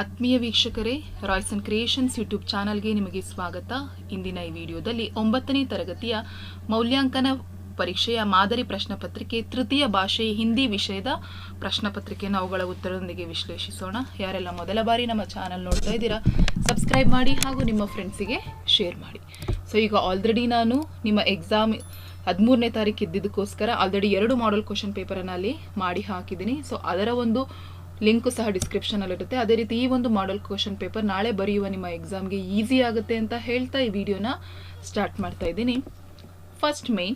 ಆತ್ಮೀಯ ವೀಕ್ಷಕರೇ Royce and creations YouTube ಚಾನಲ್ಗೆ ನಿಮಗೆ ಸ್ವಾಗತ. ಇಂದಿನ ಈ ವಿಡಿಯೋದಲ್ಲಿ ಒಂಬತ್ತನೇ ತರಗತಿಯ ಮೌಲ್ಯಾಂಕನ ಪರೀಕ್ಷೆಯ ಮಾದರಿ ಪ್ರಶ್ನೆ ಪತ್ರಿಕೆ ತೃತೀಯ ಭಾಷೆ ಹಿಂದಿ ವಿಷಯದ ಪ್ರಶ್ನೆ ಪತ್ರಿಕೆಯನ್ನು ಅವುಗಳ ಉತ್ತರದೊಂದಿಗೆ ವಿಶ್ಲೇಷಿಸೋಣ. ಯಾರೆಲ್ಲ ಮೊದಲ ಬಾರಿ ನಮ್ಮ ಚಾನಲ್ ನೋಡ್ತಾ ಇದ್ದೀರಾ, ಸಬ್ಸ್ಕ್ರೈಬ್ ಮಾಡಿ ಹಾಗೂ ನಿಮ್ಮ ಫ್ರೆಂಡ್ಸಿಗೆ ಶೇರ್ ಮಾಡಿ. ಸೊ ಈಗ ಆಲ್ರೆಡಿ ನಾನು ನಿಮ್ಮ ಎಕ್ಸಾಮ್ ಹದಿಮೂರನೇ ತಾರೀಕು ಇದ್ದಿದ್ದಕ್ಕೋಸ್ಕರ ಆಲ್ರೆಡಿ ಎರಡು ಮಾಡಲ್ ಕ್ವಶನ್ ಪೇಪರನ್ನು ಅಲ್ಲಿ ಮಾಡಿ ಹಾಕಿದ್ದೀನಿ. ಸೊ ಅದರ ಒಂದು ಲಿಂಕು ಸಹ ಡಿಸ್ಕ್ರಿಪ್ಷನಲ್ಲಿರುತ್ತೆ ಅದೇ ರೀತಿ ಈ ಒಂದು ಮಾಡಲ್ ಕ್ವಶನ್ ಪೇಪರ್ ನಾಳೆ ಬರೆಯುವ ನಿಮ್ಮ ಎಕ್ಸಾಮ್ಗೆ ಈಸಿ ಆಗುತ್ತೆ ಅಂತ ಹೇಳ್ತಾ ಈ ವಿಡಿಯೋನ ಸ್ಟಾರ್ಟ್ ಮಾಡ್ತಾ ಇದ್ದೀನಿ फर्स्ट में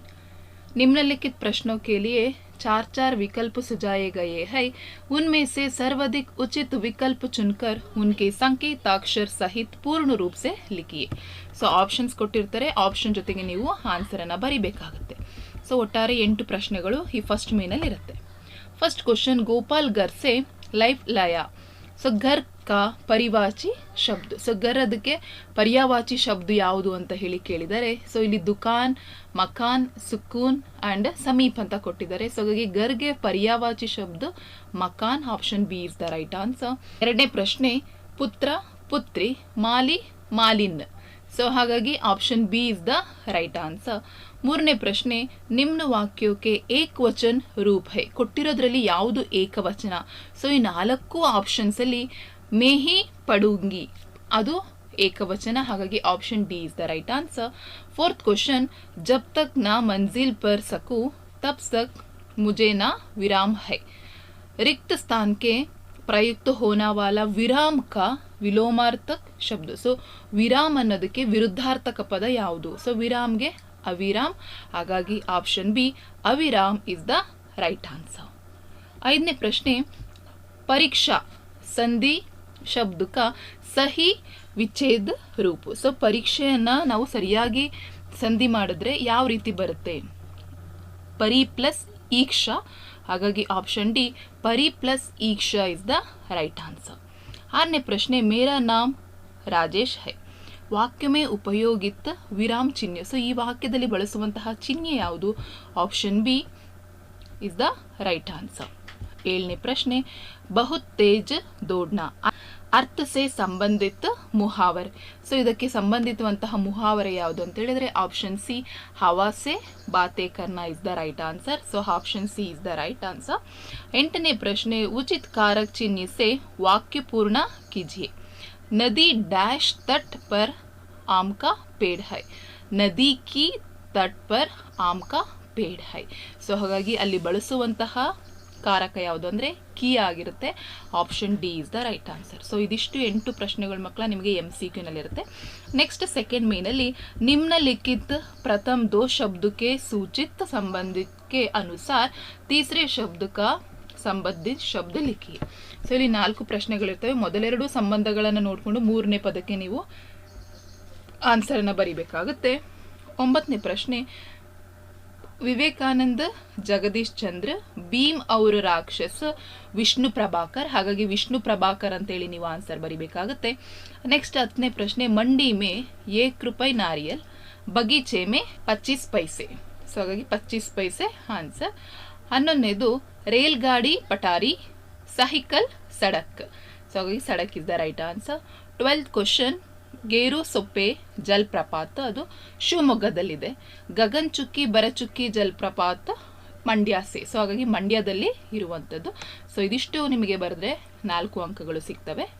निम्नलिखित प्रश्नों के लिए चार चार विकल्प सुझाए गए हैं उनमें से सर्वाधिक उचित विकल्प चुनकर उनके ಸಂಕೇತಾಕ್ಷರ ಸಹಿತ ಪೂರ್ಣ ರೂಪ से लिखिए ಸೊ ಆಪ್ಷನ್ಸ್ ಕೊಟ್ಟಿರ್ತಾರೆ ಆಪ್ಷನ್ ಜೊತೆಗೆ ನೀವು ಆನ್ಸರನ್ನು ಬರಿಬೇಕಾಗುತ್ತೆ ಸೊ ಒಟ್ಟಾರೆ ಎಂಟು ಪ್ರಶ್ನೆಗಳು ಈ ಫಸ್ಟ್ ಮೇನಲ್ಲಿ ಇರುತ್ತೆ ಫಸ್ಟ್ ಕ್ವಶನ್ ಗೋಪಾಲ್ ಗರ್ ಸೆ ಲೈಫ್ ಲಯ. ಸೊ ಘರ್ ಕಾ ಪರಿವಾಚಿ ಶಬ್ದ. ಸೊ ಗರ್ ಅದಕ್ಕೆ ಪರ್ಯಾವಾಚಿ ಶಬ್ದ ಯಾವುದು ಅಂತ ಹೇಳಿ ಕೇಳಿದರೆ, ಸೊ ಇಲ್ಲಿ ದುಕಾನ್, ಮಕಾನ್, ಸುಕೂನ್ ಆ್ಯಂಡ್ ಸಮೀಪ್ ಅಂತ ಕೊಟ್ಟಿದ್ದಾರೆ. ಸೊ ಹಾಗಾಗಿ ಘರ್ಗೆ ಪರ್ಯಾವಾಚಿ ಶಬ್ದ, Makaan option B is the right answer ಎರಡನೇ ಪ್ರಶ್ನೆ, ಪುತ್ರ, ಪುತ್ರಿ, ಮಾಲಿ, ಮಾಲಿನ್. ಸೊ ಹಾಗಾಗಿ option B is the right answer ಮೂರನೇ ಪ್ರಶ್ನೆ, ನಿಮ್ನ ವಾಕ್ಯಕ್ಕೆ ಏಕವಚನ್ ರೂಪ. ಹೈ ಕೊಟ್ಟಿರೋದ್ರಲ್ಲಿ ಯಾವುದು ಏಕವಚನ? ಸೊ ಈ ನಾಲ್ಕು ಆಪ್ಷನ್ಸಲ್ಲಿ ಮೇಹಿ, ಪಡುಂಗಿ, ಅದು ಏಕವಚನ. ಹಾಗಾಗಿ option D is the right answer fourth question ಜಬ್ ತಕ್ ನಾ ಮಂಜಿಲ್ ಪರ್ ಸಕು, ತಬ್ ಸಕ್ ಮುಜೆ ನಾ ವಿರಾಮ್ ಹೈ. ರಿಕ್ತ ಸ್ಥಾನಕ್ಕೆ ಪ್ರಯುಕ್ತ ಹೋನಾವಾಲ ವಿರಾಮ್ ಕ ವಿಲೋಮಾರ್ಥಕ್ ಶಬ್ದ. ಸೊ ವಿರಾಮ್ ಅನ್ನೋದಕ್ಕೆ ವಿರುದ್ಧಾರ್ಥಕ ಪದ ಯಾವುದು? ಸೊ ವಿರಾಮ್ಗೆ ಅವಿರಾಮ್, ಹಾಗಾಗಿ ಆಪ್ಷನ್ ಬಿ ಅವಿರಾಮ್ ಇಸ್ ದ ರೈಟ್ ಆನ್ಸರ್ ಐದನೇ ಪ್ರಶ್ನೆ, ಪರೀಕ್ಷಾ ಸಂಧಿ ಶಬ್ದಕ ಸಹಿ ವಿಚ್ಛೇದ ರೂಪು. ಸೊ ಪರೀಕ್ಷೆಯನ್ನು ನಾವು ಸರಿಯಾಗಿ ಸಂಧಿ ಮಾಡಿದ್ರೆ ಯಾವ ರೀತಿ ಬರುತ್ತೆ? ಪರಿ ಪ್ಲಸ್ ಈಕ್ಷಾ ಹಾಗಾಗಿ ಆಪ್ಷನ್ ಡಿ ಪರಿ ಪ್ಲಸ್ ಈಕ್ಷಾ ಇಸ್ ದ ರೈಟ್ ಆನ್ಸರ್ ಆರನೇ ಪ್ರಶ್ನೆ, ಮೇರಾ ನಾಮ್ ರಾಜೇಶ್ ಹೈ. ವಾಕ್ಯಮೇ ಉಪಯೋಗಿತ ವಿರಾಮ್ ಚಿಹ್ನೆ. ಸೊ ಈ ವಾಕ್ಯದಲ್ಲಿ ಬಳಸುವಂತಹ ಚಿಹ್ನೆ ಯಾವುದು? Option B is the right answer ಏಳನೇ ಪ್ರಶ್ನೆ ಬಹುತೇಜ್ ತೇಜ್ ದೋಡ್ನ. ಅರ್ಥ ಸೇ ಸಂಬಂಧಿತ ಮುಹಾವರ್. ಸೊ ಇದಕ್ಕೆ ಸಂಬಂಧಿತವಂತಹ ಮುಹಾವರೆ ಯಾವುದು ಅಂತ ಹೇಳಿದ್ರೆ ಆಪ್ಷನ್ ಸಿ ಹವಾಸೆ ಬಾತೆ ಕರ್ನ is the right answer. So option C is the right answer. ಎಂಟನೇ ಪ್ರಶ್ನೆ, ಉಚಿತ್ ಕಾರಕ್ ಚಿಹ್ನಿಸೆ ವಾಕ್ಯಪೂರ್ಣ ಕಿಜಿಯೆ. ನದಿ ಡ್ಯಾಶ್ ತಟ್ ಪರ್ ಆಮ್ ಕಾ ಪೇಡ್ ಹೈ. ನದಿ ಕಿ ತಟ್ ಪರ್ ಆಮ್ ಕಾ ಪೇಡ್ ಹೈ. ಸೊ ಹಾಗಾಗಿ ಅಲ್ಲಿ ಬಳಸುವಂತಹ ಕಾರಕ ಯಾವುದು ಅಂದರೆ ಕೀ ಆಗಿರುತ್ತೆ. Option D is the right answer so ಇದಿಷ್ಟು ಎಂಟು ಪ್ರಶ್ನೆಗಳ ಮಕ್ಕಳ ನಿಮಗೆ ಎಂ ಸಿ ಕ್ಯೂನಲ್ಲಿರುತ್ತೆ ನೆಕ್ಸ್ಟ್ ಸೆಕೆಂಡ್ ಮೇನಲ್ಲಿ ನಿಮ್ನಲಿಖಿತ ಪ್ರಥಮ ದೋ ಶಬ್ದಕ್ಕೆ ಸೂಚಿತ ಸಂಬಂಧಕ್ಕೆ ಅನುಸಾರ ತೀಸರೆ ಶಬ್ದಕ ಸಂಬಂಧಿತ ಶಬ್ದ ಲಿಖಿ. ಸೊ ಇಲ್ಲಿ ನಾಲ್ಕು ಪ್ರಶ್ನೆಗಳಿರ್ತವೆ. ಮೊದಲೆರಡು ಸಂಬಂಧಗಳನ್ನು ನೋಡಿಕೊಂಡು ಮೂರನೇ ಪದಕ್ಕೆ ನೀವು ಆನ್ಸರನ್ನು ಬರಿಬೇಕಾಗುತ್ತೆ. ಒಂಬತ್ತನೇ ಪ್ರಶ್ನೆ ವಿವೇಕಾನಂದ, ಜಗದೀಶ್ ಚಂದ್ರ, ಭೀಮ್ ಅವರ ರಾಕ್ಷಸ, ವಿಷ್ಣು ಪ್ರಭಾಕರ್. ಹಾಗಾಗಿ ವಿಷ್ಣು ಪ್ರಭಾಕರ್ ಅಂತೇಳಿ ನೀವು ಆನ್ಸರ್ ಬರಿಬೇಕಾಗುತ್ತೆ. ನೆಕ್ಸ್ಟ್ ಹತ್ತನೇ ಪ್ರಶ್ನೆ, ಮಂಡಿ ಮೇ ಏ ಕೃಪೈ ನಾರಿಯಲ್, ಬಗೀಚೆ ಮೇ ಪಚ್ಚೀಸ್ ಪೈಸೆ. ಸೊ ಹಾಗಾಗಿ ಪಚ್ಚೀಸ್ ಪೈಸೆ ಆನ್ಸರ್ ಹನ್ನೊಂದನೇದು ರೇಲ್ ಗಾಡಿ ಪಟಾರಿ, ಸಹಿಕಲ್, ಸಡಕ್. ಸೊ ಹಾಗಾಗಿ ಸಡಕ್ is the right answer twelfth question Gerusoppe ಜಲಪ್ರಪಾತ ಅದು ಶಿವಮೊಗ್ಗದಲ್ಲಿದೆ. ಗಗನಚುಕ್ಕಿ, ಭರಚುಕ್ಕಿ ಜಲಪ್ರಪಾತ ಮಂಡ್ಯ ಸೇ ಸೊ ಹಾಗಾಗಿ ಮಂಡ್ಯದಲ್ಲಿ ಇರುವಂಥದ್ದು ಸೊ ಇದಿಷ್ಟು ನಿಮಗೆ ಬರೆದ್ರೆ ನಾಲ್ಕು ಅಂಕಗಳು ಸಿಗ್ತವೆ.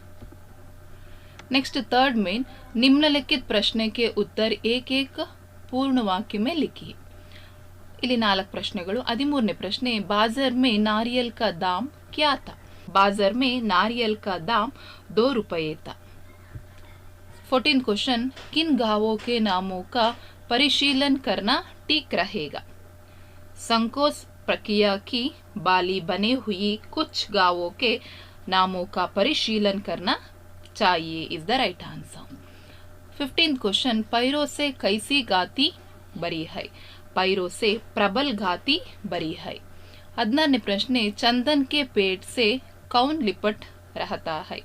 ನೆಕ್ಸ್ಟ್ ಥರ್ಡ್ ಮೇನ್ ನಿಮ್ನಲಿಖಿತ ಪ್ರಶ್ನೆಗೆ ಉತ್ತರ ಏಕೇಕ ಪೂರ್ಣ ವಾಕ್ಯ ಮೇ ಲಿಖಿ. ಇಲ್ಲಿ ನಾಲ್ಕು ಪ್ರಶ್ನೆಗಳು. ಹದಿಮೂರನೇ ಪ್ರಶ್ನೆ, ಬಾಜರ್ ಮೇ ನಾರಿಯಲ್ ಕಾ ದಾಮ್ ಕ್ಯಾತ ಬಾಜರ್ ಮೇ ನಾರಿಯಲ್ ಕಾ ದಾಮ್ ದೋ ರೂಪಾಯಿ फोर्टीन क्वेश्चन किन गाँवों के नामों का परिशीलन करना ठीक रहेगा? संकोच प्रक्रिया की बाली बने हुई कुछ गाँवों के नामों का परिशीलन करना चाहिए is the right answer fifteen question पैरों से कैसी गाती बरी है? पैरों से प्रबल घाती बरी है। हदिनारने प्रश्न चंदन के पेट से कौन लिपट रहता है?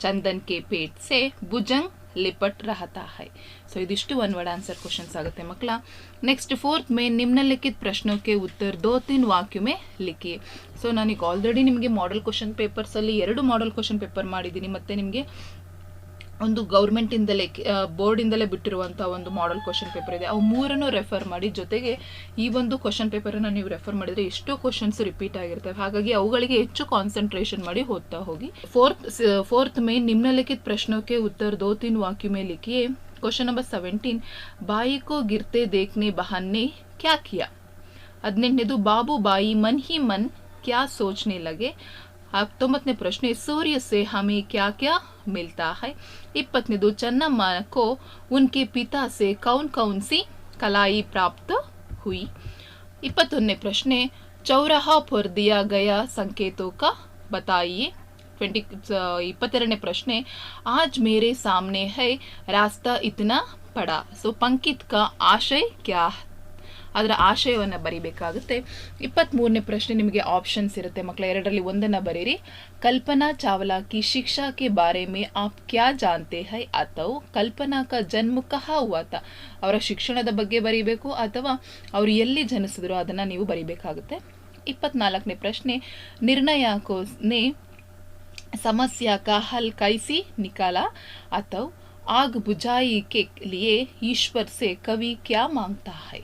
चंदन के पेट से भुजंग ಲಿಪಟ್ ರಹತಾ ಹೈ. ಸೊ ಇದಿಷ್ಟು ಒನ್ ವರ್ಡ್ ಆನ್ಸರ್ ಕ್ವಶನ್ಸ್ ಆಗುತ್ತೆ ಮಕ್ಕಳ. ನೆಕ್ಸ್ಟ್ ಫೋರ್ತ್ ಮೇ ಲಿಖಿತ ಪ್ರಶ್ನಕ್ಕೆ ಉತ್ತರ ದೋ ತಿನ್ ವಾಕ್ಯುಮೆ ಲಿಖಿ. ಸೊ ನಾನೀಗ ಆಲ್ರೆಡಿ ನಿಮಗೆ ಮಾಡೆಲ್ ಕ್ವಶನ್ ಪೇಪರ್ಸಲ್ಲಿ ಎರಡು ಮಾಡೆಲ್ ಕ್ವಶನ್ ಪೇಪರ್ ಮಾಡಿದ್ದೀನಿ. ಮತ್ತು ನಿಮಗೆ ಒಂದು ಗೌರ್ಮೆಂಟಿಂದಲೇ ಬೋರ್ಡಿಂದಲೇ ಬಿಟ್ಟಿರುವಂಥ ಒಂದು ಮಾಡಲ್ ಕ್ವಶನ್ ಪೇಪರ್ ಇದೆ. ಅವು ಮೂರನ್ನು ರೆಫರ್ ಮಾಡಿ, ಜೊತೆಗೆ ಈ ಒಂದು ಕ್ವಶನ್ ಪೇಪರನ್ನು ನೀವು ರೆಫರ್ ಮಾಡಿದರೆ ಎಷ್ಟೋ ಕ್ವಶನ್ಸ್ ರಿಪೀಟ್ ಆಗಿರ್ತವೆ. ಹಾಗಾಗಿ ಅವುಗಳಿಗೆ ಹೆಚ್ಚು ಕಾನ್ಸಂಟ್ರೇಷನ್ ಮಾಡಿ ಓದ್ತಾ ಹೋಗಿ. ಫೋರ್ತ್ ಫೋರ್ತ್ ಮೇ ನಿಮ್ನಲಿಖಿತ ಪ್ರಶ್ನಕ್ಕೆ ಉತ್ತರ ದೋ ತಿನ್ ವಾಕ್ಯು ಮೇ ಲಿಖಿಯೇ. ಕ್ವಶನ್ ನಂಬರ್ ಸೆವೆಂಟೀನ್ ಬಾಯಿಕೋ ಗಿರ್ತೆ ದೇಖ್ನೆ ಬಹನ್ನೆ ಕ್ಯಾ ಕಿಯಾ? ಹದಿನೆಂಟನೇದು, ಬಾಬು ಬಾಯಿ ಮನ್ ಹಿ ಮನ್ ಕ್ಯಾ ಸೋಚ್ನೆ ಲಗೆ? ಹತ್ತೊಂಬತ್ತನೇ ಪ್ರಶ್ನೆ ಸೂರ್ಯ ಸೆ ಹಮೆ ಕ್ಯಾ ಕ್ಯಾ ಮಿಲ್ತಾ ಹೈ ಇಪ್ಪತ್ತನೇದು ಚನ್ನಮ್ಮ ಕೋ ಉನ್ಕೆ ಪಿತಾ ಸೆ ಕೌನ್ ಕೌನ್ ಸಿ ಕಲಾಯಿ ಪ್ರಾಪ್ತ ಹುಯಿ ಇಪ್ಪತ್ತೊಂದನೇ ಪ್ರಶ್ನೆ ಚೌರಹಾ ಪುರ್ ದಿಯಾ ಗಯಾ ಸಂಕೇತೋ ಕಾ ಬತಾಯಿಯೇ ಟ್ವೆಂಟಿ ಇಪ್ಪತ್ತೆರಡನೇ ಪ್ರಶ್ನೆ ಆಜ್ ಮೇರೆ ಸಾಮ್ನೆ ಹೈ ರಾಸ್ತಾ ಇತ್ನಾ ಪಡಾ ಸೊ ಪಂಕಿತ್ ಕಾ ಆಶಯ್ ಕ್ಯಾ ಅದರ ಆಶಯವನ್ನು ಬರಿಬೇಕಾಗುತ್ತೆ. ಇಪ್ಪತ್ತ್ಮೂರನೇ ಪ್ರಶ್ನೆ ನಿಮಗೆ ಆಪ್ಷನ್ಸ್ ಇರುತ್ತೆ. ಮಕ್ಕಳ, ಎರಡರಲ್ಲಿ ಒಂದನ್ನು ಬರೀರಿ. ಕಲ್ಪನಾ ಚಾವಲಾ ಕಿ ಶಿಕ್ಷಾ ಕೆ ಬಾರೆ ಮೇ ಆಪ್ ಕ್ಯಾ ಜಾನ್ತೆ ಹೈ ಅಥವಾ ಕಲ್ಪನಾ ಕ ಜನ್ಮ ಕಹ ಆತ ಅವರ ಶಿಕ್ಷಣದ ಬಗ್ಗೆ ಬರೀಬೇಕು ಅಥವಾ ಅವರು ಎಲ್ಲಿ ಜನಿಸಿದ್ರು ಅದನ್ನು ನೀವು ಬರೀಬೇಕಾಗುತ್ತೆ. ಇಪ್ಪತ್ನಾಲ್ಕನೇ ಪ್ರಶ್ನೆ, ನಿರ್ಣಯ ಕೋಸ್ನೆ ಸಮಸ್ಯೆ ಕಹಲ್ ಹಲ್ ಕೈಸಿ ನಿಕಾಲ? ಅಥವಾ ಆಗ್ ಬುಜಾಯಿ ಕೆ ಲಿಯೇ ಈಶ್ವರ್ ಸೆ ಕವಿ ಕ್ಯಾ ಮಾಂಗ್ತಾ ಹೈ?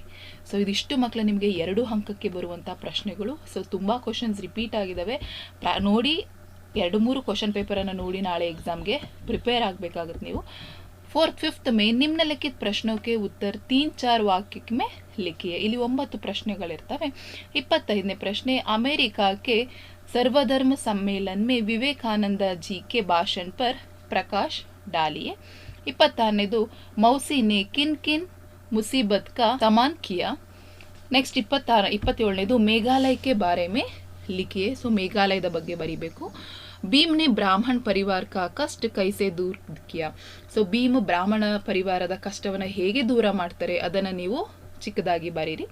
ಸೊ ಇದಿಷ್ಟು ಮಕ್ಕಳ ನಿಮಗೆ ಎರಡು ಅಂಕಕ್ಕೆ ಬರುವಂಥ ಪ್ರಶ್ನೆಗಳು ಸೊ ತುಂಬ ಕ್ವಶನ್ಸ್ ರಿಪೀಟ್ ಆಗಿದ್ದಾವೆ ಪ್ರ ನೋಡಿ ಎರಡು ಮೂರು ಕ್ವಶನ್ ಪೇಪರನ್ನು ನೋಡಿ ನಾಳೆ ಎಕ್ಸಾಮ್ಗೆ ಪ್ರಿಪೇರ್ ಆಗಬೇಕಾಗುತ್ತೆ ನೀವು ಫೋರ್ತ್ ಫಿಫ್ತ್ ಮೇ ನಿಮ್ನಲಿಖಿತ ಪ್ರಶ್ನೋಕೆ ಉತ್ತರ ತೀನ್ ಚಾರ್ ವಾಕ್ಯಕ್ಕೆ ಮೇ ಲಿಖಿಯೇ ಇಲ್ಲಿ ಒಂಬತ್ತು ಪ್ರಶ್ನೆಗಳಿರ್ತವೆ ಇಪ್ಪತ್ತೈದನೇ ಪ್ರಶ್ನೆ ಅಮೇರಿಕಾಕ್ಕೆ सर्वधर्म सम्मेलन में विवेकानंद जी के भाषण पर प्रकाश डालिए ಇಪ್ಪತ್ತಾರನೇದು ಮೌಸಿ ನೆ ಕಿನ್ ಕಿನ್ ಮುಸೀಬತ್ ಕಾ ತಮಾನ್ ಕಿಯಾ. ನೆಕ್ಸ್ಟ್ ಇಪ್ಪತ್ತಾರ, ಇಪ್ಪತ್ತೇಳನೇದು ಮೇಘಾಲಯಕ್ಕೆ ಬಾರೆ ಮೇ ಲಿಖಿಯೆ. ಸೊ ಮೇಘಾಲಯದ ಬಗ್ಗೆ ಬರೀಬೇಕು. ಭೀಮ್ನೆ ಬ್ರಾಹ್ಮಣ್ ಪರಿವಾರ ಕಾ ಕಷ್ಟ ಕೈಸೆ ದೂರ ಕಿಯಾ. ಸೊ ಭೀಮ್ ಬ್ರಾಹ್ಮಣ ಪರಿವಾರದ ಕಷ್ಟವನ್ನು ಹೇಗೆ ದೂರ ಮಾಡ್ತಾರೆ ಅದನ್ನು ನೀವು ಚಿಕ್ಕದಾಗಿ ಬರೀರಿ.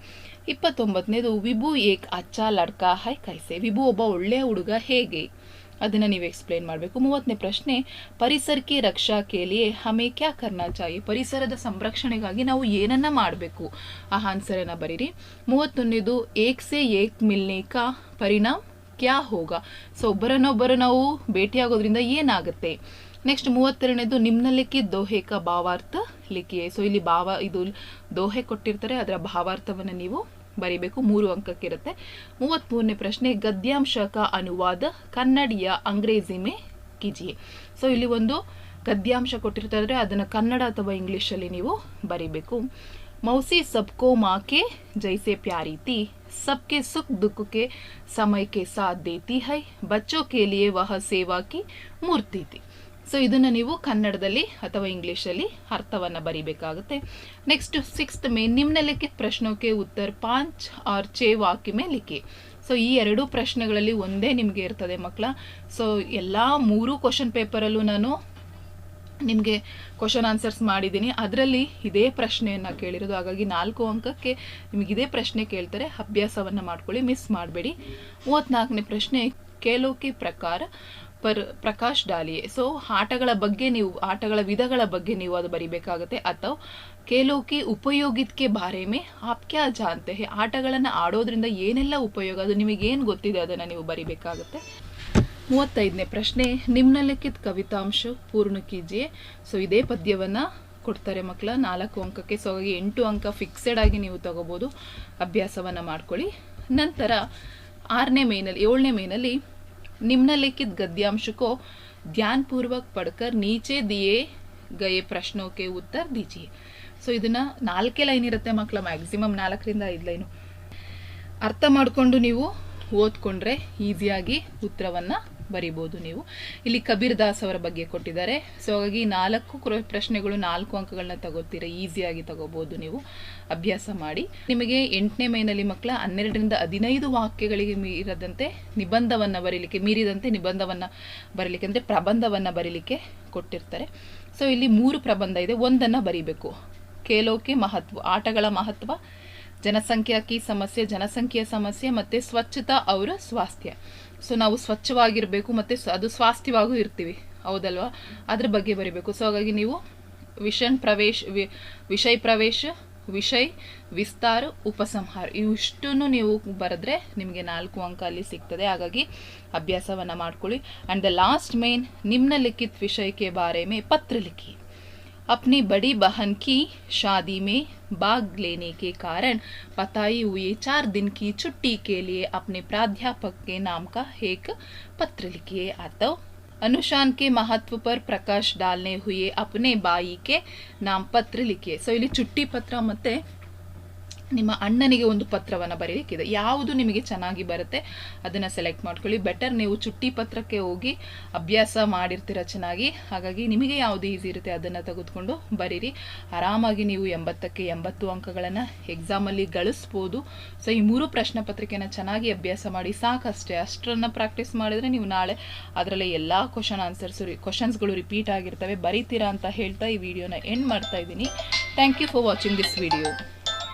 ಇಪ್ಪತ್ತೊಂಬತ್ತನೇದು ವಿಭು ಏಕ್ ಅಚ್ಚಾ ಲಡ್ಕಾ ಹೈ ಕೈಸೆ. ವಿಭು ಒಬ್ಬ ಒಳ್ಳೆಯ ಹುಡುಗ ಹೇಗೆ? ಅದನ್ನು ನೀವು ಎಕ್ಸ್ಪ್ಲೇನ್ ಮಾಡಬೇಕು. ಮೂವತ್ತನೇ ಪ್ರಶ್ನೆ, ಪರಿಸರಕ್ಕೆ ರಕ್ಷಾ ಕೇಳಿಯೇ ಹಮೆ ಕ್ಯಾ ಕರ್ನಾ ಚಾಯಿ? ಪರಿಸರದ ಸಂರಕ್ಷಣೆಗಾಗಿ ನಾವು ಏನನ್ನ ಮಾಡಬೇಕು? ಆ ಆನ್ಸರನ್ನು ಬರೀರಿ. ಮೂವತ್ತೊಂದನೇದು, ಏಕ್ ಸೆ ಏಕ್ ಮಿಲ್ನೆ ಕಾ ಪರಿಣಾಮ್ ಕ್ಯಾ ಹೋಗ? ಸೊ, ಒಬ್ಬರನ್ನೊಬ್ಬರು ನಾವು ಭೇಟಿಯಾಗೋದ್ರಿಂದ ಏನಾಗುತ್ತೆ? ನೆಕ್ಸ್ಟ್ ಮೂವತ್ತೆರಡನೇದು ದೋಹೆ ದೋಹೆಕ ಭಾವಾರ್ಥ ಲಿಖಿಯೇ? ಸೊ, ಇಲ್ಲಿ ಭಾವ, ಇದು ದೋಹೆ ಕೊಟ್ಟಿರ್ತಾರೆ, ಅದರ ಭಾವಾರ್ಥವನ್ನು ನೀವು ಬರೀಬೇಕು ಮೂರು ಅಂಕಕ್ಕಿರುತ್ತೆ. ಮೂವತ್ತ್ಮೂರನೇ ಪ್ರಶ್ನೆ, ಗದ್ಯಾಂಶಕ ಅನುವಾದ ಕನ್ನಡಿಯ ಅಂಗ್ರೇಜಿ ಮೇ ಕಿಜಿಯೇ ಸೊ ಇಲ್ಲಿ ಒಂದು ಗದ್ಯಾಂಶ ಕೊಟ್ಟಿರ್ತಾರೆ ಅದನ್ನು ಕನ್ನಡ ಅಥವಾ ಇಂಗ್ಲೀಷಲ್ಲಿ ನೀವು ಬರೀಬೇಕು. ಮೌಸಿ ಸಬ್ಕೋ ಮಾಕೆ ಜೈಸೆ ಪ್ಯಾರೀತಿ, ಸಬ್ಕೆ ಸುಖ ದುಃಖಕ್ಕೆ ಸಮಯಕ್ಕೆ ಸಾಥ್ ಹೈ, ಬಚ್ಚೋ ಕೆ ವಹ ಸೇವಾ ಕಿ ಮೂರ್ತಿ ಸೊ ಇದನ್ನು ನೀವು ಕನ್ನಡದಲ್ಲಿ ಅಥವಾ ಇಂಗ್ಲೀಷಲ್ಲಿ ಅರ್ಥವನ್ನು ಬರಿಬೇಕಾಗುತ್ತೆ. ನೆಕ್ಸ್ಟ್ ಸಿಕ್ಸ್ತ್ ಮೇ ನಿಮ್ನಲಿಖಿತ ಪ್ರಶ್ನೋಕೆ ಉತ್ತರ ಪಾಂಚ್, ಆರ್, ಚೇ, ವಾಕ್ಯ ಮೇ ಲಿಖಿ. ಸೊ ಈ ಎರಡೂ ಪ್ರಶ್ನೆಗಳಲ್ಲಿ ಒಂದೇ ನಿಮಗೆ ಇರ್ತದೆ ಮಕ್ಕಳ. ಸೊ ಎಲ್ಲ ಮೂರು ಕ್ವಶನ್ ಪೇಪರಲ್ಲೂ ನಾನು ನಿಮಗೆ ಕ್ವಶನ್ ಆನ್ಸರ್ಸ್ ಮಾಡಿದ್ದೀನಿ. ಅದರಲ್ಲಿ ಇದೇ ಪ್ರಶ್ನೆಯನ್ನು ಕೇಳಿರೋದು. ಹಾಗಾಗಿ ನಾಲ್ಕು ಅಂಕಕ್ಕೆ ನಿಮಗೆ ಇದೇ ಪ್ರಶ್ನೆ ಕೇಳ್ತಾರೆ. ಅಭ್ಯಾಸವನ್ನು ಮಾಡ್ಕೊಳ್ಳಿ ಮಿಸ್ ಮಾಡಬೇಡಿ. ಮೂವತ್ತ್ನಾಲ್ಕನೇ ಪ್ರಶ್ನೆ, ಕೇಳೋಕೆ ಪ್ರಕಾರ ಪರ್ ಪ್ರಕಾಶ್ ಡಾಲಿಯೇ ಸೊ ಆಟಗಳ ಬಗ್ಗೆ ನೀವು, ಆಟಗಳ ವಿಧಗಳ ಬಗ್ಗೆ ನೀವು ಅದು ಬರಿಬೇಕಾಗುತ್ತೆ. ಅಥವಾ, ಕೇಲೋಕೆ ಉಪಯೋಗಿತ್ಕೆ ಬಾರೆ ಮೇ ಆಪ್ ಕ್ಯಾ ಜಾನ್ತೆ ಆಟಗಳನ್ನು ಆಡೋದ್ರಿಂದ ಏನೆಲ್ಲ ಉಪಯೋಗ? ಅದು ನಿಮಗೇನು ಗೊತ್ತಿದೆ ಅದನ್ನು ನೀವು ಬರಿಬೇಕಾಗುತ್ತೆ. ಮೂವತ್ತೈದನೇ ಪ್ರಶ್ನೆ, ನಿಮ್ನಲಿಖಿತ ಕವಿತಾಂಶ ಪೂರ್ಣ ಕೀಜಿಯೇ? ಸೊ ಇದೇ ಪದ್ಯವನ್ನು ಕೊಡ್ತಾರೆ ಮಕ್ಕಳ ನಾಲ್ಕು ಅಂಕಕ್ಕೆ. ಸೊ ಹಾಗಾಗಿ ಎಂಟು ಅಂಕ ಫಿಕ್ಸೆಡ್ ಆಗಿ ನೀವು ತಗೋಬೋದು. ಅಭ್ಯಾಸವನ್ನು ಮಾಡ್ಕೊಳ್ಳಿ. ನಂತರ, ಆರನೇ ಮೇನಲ್ಲಿ, ಏಳನೇ ಮೇನಲ್ಲಿ ನಿಮ್ನಲಿಖಿತ ಗದ್ಯಾಂಶಕ್ಕೋ ಧ್ಯಾನಪೂರ್ವಕ ಪಡ್ಕರ್ ನೀಚೆ ದಿಯೇ ಗಯೆ ಪ್ರಶ್ನೋಕೆ ಉತ್ತರ ದಿಜಿ ಸೊ ಇದನ್ನ ನಾಲ್ಕೇ ಲೈನ್ ಇರುತ್ತೆ ಮಕ್ಕಳ ಮ್ಯಾಕ್ಸಿಮಮ್ ನಾಲ್ಕರಿಂದ ಐದು ಲೈನು. ಅರ್ಥ ಮಾಡಿಕೊಂಡು ನೀವು ಓದ್ಕೊಂಡ್ರೆ ಈಸಿಯಾಗಿ ಉತ್ತರವನ್ನು ಬರಿಬೋದು ನೀವು. ಇಲ್ಲಿ ಕಬೀರ್ ದಾಸ್ ಅವರ ಬಗ್ಗೆ ಕೊಟ್ಟಿದ್ದಾರೆ. ಸೊ ಹಾಗಾಗಿ ನಾಲ್ಕು ಪ್ರಶ್ನೆಗಳು, ನಾಲ್ಕು ಅಂಕಗಳನ್ನ ತಗೋತೀರ? ಈಸಿಯಾಗಿ ತಗೋಬೋದು ನೀವು. ಅಭ್ಯಾಸ ಮಾಡಿ. ನಿಮಗೆ ಎಂಟನೇ ಮೈನಲ್ಲಿ ಮಕ್ಕಳ ಹನ್ನೆರಡರಿಂದ ಹದಿನೈದು ವಾಕ್ಯಗಳಿಗೆ ಮೀರದಂತೆ ನಿಬಂಧವನ್ನು ಬರೀಲಿಕ್ಕೆ, ಮೀರಿದಂತೆ ನಿಬಂಧವನ್ನು ಬರೀಲಿಕ್ಕೆ, ಅಂದ್ರೆ ಪ್ರಬಂಧವನ್ನು ಬರೀಲಿಕ್ಕೆ ಕೊಟ್ಟಿರ್ತಾರೆ. ಸೊ ಇಲ್ಲಿ ಮೂರು ಪ್ರಬಂಧ ಇದೆ. ಒಂದನ್ನ ಬರೀಬೇಕು. ಕೇಲೋಕೆ ಮಹತ್ವ, ಆಟಗಳ ಮಹತ್ವ ಜನಸಂಖ್ಯಾಕಿ ಸಮಸ್ಯೆ, ಜನಸಂಖ್ಯೆಯ ಸಮಸ್ಯೆ, ಮತ್ತೆ ಸ್ವಚ್ಛತಾ ಅವರ ಸ್ವಾಸ್ಥ್ಯ. ಸೊ ನಾವು ಸ್ವಚ್ಛವಾಗಿರಬೇಕು ಮತ್ತು ಅದು ಸ್ವಾಸ್ಥ್ಯವಾಗೂ ಇರ್ತೀವಿ. ಹೌದಲ್ವಾ? ಅದ್ರ ಬಗ್ಗೆ ಬರಿಬೇಕು. ಸೊ ಹಾಗಾಗಿ ನೀವು ವಿಷನ್ ಪ್ರವೇಶ ವಿಷಯ ಪ್ರವೇಶ, ವಿಷಯ, ವಿಸ್ತಾರ, ಉಪಸಂಹಾರ ಇವಿಷ್ಟನ್ನು ನೀವು ಬರೆದ್ರೆ ನಿಮಗೆ ನಾಲ್ಕು ಅಂಕ ಅಲ್ಲಿ ಸಿಗ್ತದೆ. ಹಾಗಾಗಿ ಅಭ್ಯಾಸವನ್ನು ಮಾಡ್ಕೊಳ್ಳಿ. ಆ್ಯಂಡ್ ದ ಲಾಸ್ಟ್ ಮೇನ್ ನಿಮ್ಮ ಲಿಖಿತ್ ವಿಷಯಕ್ಕೆ ಬಾರೆ ಪತ್ರ ಲಿಖಿ. अपनी बड़ी बहन की शादी में भाग लेने के कारण बताई हुई चार दिन की छुट्टी के लिए अपने प्राध्यापक के नाम का एक पत्र लिखिए अतः अनुशान के महत्व पर प्रकाश डालने हुए अपने बाई के नाम पत्र लिखिए ಸೊ ಇಲ್ಲಿ ಚುಟ್ಟಿ ಪತ್ರ ಮತ್ತೆ ನಿಮ್ಮ ಅಣ್ಣನಿಗೆ ಒಂದು ಪತ್ರವನ್ನು ಬರೀಲಿಕ್ಕಿದೆ. ಯಾವುದು ನಿಮಗೆ ಚೆನ್ನಾಗಿ ಬರುತ್ತೆ ಅದನ್ನು ಸೆಲೆಕ್ಟ್ ಮಾಡ್ಕೊಳ್ಳಿ. ಬೆಟರ್ ನೀವು ಚುಟ್ಟಿ ಪತ್ರಕ್ಕೆ ಹೋಗಿ ಅಭ್ಯಾಸ ಮಾಡಿರ್ತೀರ ಚೆನ್ನಾಗಿ. ಹಾಗಾಗಿ ನಿಮಗೆ ಯಾವುದು ಈಸಿ ಇರುತ್ತೆ ಅದನ್ನು ತೆಗೆದುಕೊಂಡು ಬರೀರಿ. ಆರಾಮಾಗಿ ನೀವು ಎಂಬತ್ತಕ್ಕೆ ಎಂಬತ್ತು ಅಂಕಗಳನ್ನು ಎಕ್ಸಾಮಲ್ಲಿ ಗಳಿಸ್ಬೋದು. ಸೊ ಈ ಮೂರು ಪ್ರಶ್ನೆ ಪತ್ರಿಕೆನ ಚೆನ್ನಾಗಿ ಅಭ್ಯಾಸ ಮಾಡಿ ಸಾಕಷ್ಟೇ. ಅಷ್ಟರನ್ನು ಪ್ರಾಕ್ಟೀಸ್ ಮಾಡಿದರೆ ನೀವು ನಾಳೆ ಅದರಲ್ಲೇ ಎಲ್ಲ ಕ್ವಶನ್ ಆನ್ಸರ್ಸ್ ಕ್ವಶನ್ಸ್ಗಳು ರಿಪೀಟ್ ಆಗಿರ್ತವೆ. ಬರೀತೀರಾ ಅಂತ ಹೇಳ್ತಾ ಈ ವಿಡಿಯೋನ ಎಂಡ್ ಮಾಡ್ತಾ ಇದ್ದೀನಿ. Thank you for watching this video